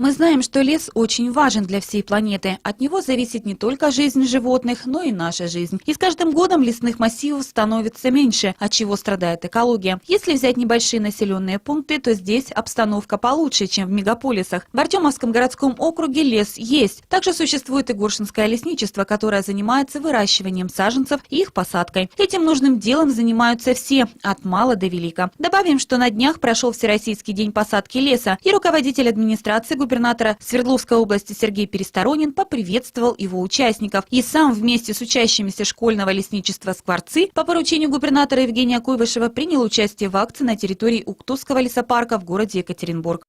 Мы знаем, что лес очень важен для всей планеты. От него зависит не только жизнь животных, но и наша жизнь. И с каждым годом лесных массивов становится меньше, от чего страдает экология. Если взять небольшие населенные пункты, то здесь обстановка получше, чем в мегаполисах. В Артемовском городском округе лес есть. Также существует и Горшинское лесничество, которое занимается выращиванием саженцев и их посадкой. Этим нужным делом занимаются все, от мала до велика. Добавим, что на днях прошел Всероссийский день посадки леса, и руководитель администрации губернатора Свердловской области Сергей Пересторонин поприветствовал его участников. И сам вместе с учащимися школьного лесничества «Скворцы» по поручению губернатора Евгения Куйвышева принял участие в акции на территории Уктусского лесопарка в городе Екатеринбург.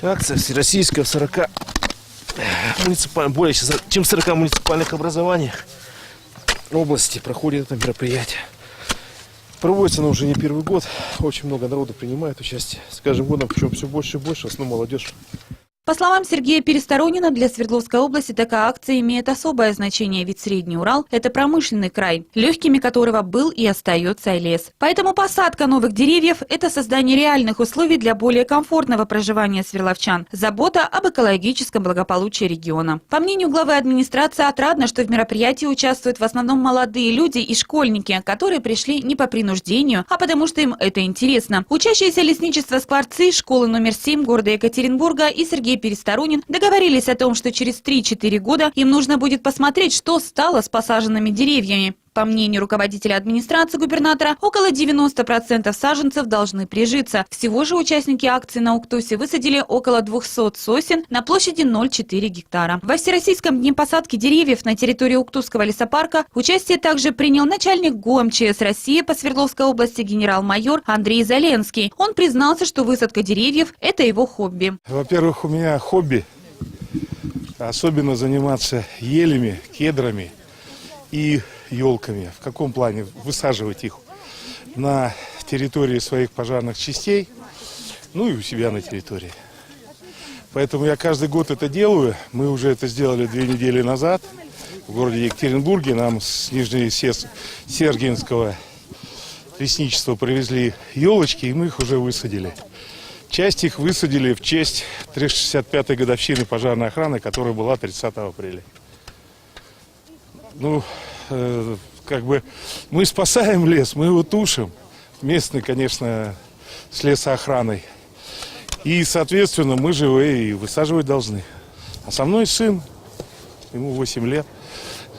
Акция всероссийская в 40 муниципаль... более чем в 40 муниципальных образованиях области проходит это мероприятие. Проводится оно уже не первый год. Очень много народу принимает участие. С каждым годом, причем все больше и больше, в основном молодежь. По словам Сергея Пересторонина, для Свердловской области такая акция имеет особое значение, ведь Средний Урал – это промышленный край, легкими которого был и остается лес. Поэтому посадка новых деревьев – это создание реальных условий для более комфортного проживания сверловчан, забота об экологическом благополучии региона. По мнению главы администрации, отрадно, что в мероприятии участвуют в основном молодые люди и школьники, которые пришли не по принуждению, а потому что им это интересно. Учащиеся лесничества «Скворцы» школы номер 7 города Екатеринбурга и Сергей Пересторонин договорились о том, что через 3-4 года им нужно будет посмотреть, что стало с посаженными деревьями. По мнению руководителя администрации губернатора, около 90% саженцев должны прижиться. Всего же участники акции на Уктусе высадили около 200 сосен на площади 0,4 гектара. Во Всероссийском дне посадки деревьев на территории Уктусского лесопарка участие также принял начальник ГОМЧС России по Свердловской области генерал-майор Андрей Заленский. Он признался, что высадка деревьев – это его хобби. Во-первых, у меня хобби особенно заниматься елями, кедрами и елками. В каком плане? Высаживать их на территории своих пожарных частей, ну и у себя на территории. Поэтому я каждый год это делаю. Мы уже это сделали две недели назад в городе Екатеринбурге. Нам с Нижнесергиевского лесничества привезли елочки, и мы их уже высадили. Часть их высадили в честь 365-й годовщины пожарной охраны, которая была 30 апреля. Ну, э, как бы мы спасаем лес, мы его тушим. Местный, конечно, с лесоохраной. И, соответственно, мы его и высаживать должны. А со мной сын, ему 8 лет.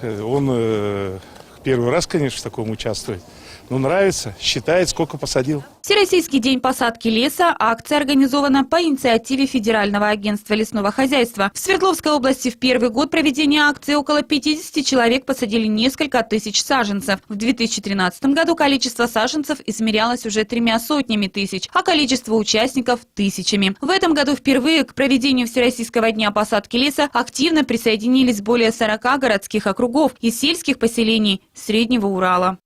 Э, он э, первый раз, конечно, в таком участвует. Ну, нравится, считает, сколько посадил. Всероссийский день посадки леса – акция организована по инициативе Федерального агентства лесного хозяйства. В Свердловской области в первый год проведения акции около 50 человек посадили несколько тысяч саженцев. В 2013 году количество саженцев измерялось уже тремя сотнями тысяч, а количество участников – тысячами. В этом году впервые к проведению Всероссийского дня посадки леса активно присоединились более 40 городских округов и сельских поселений Среднего Урала.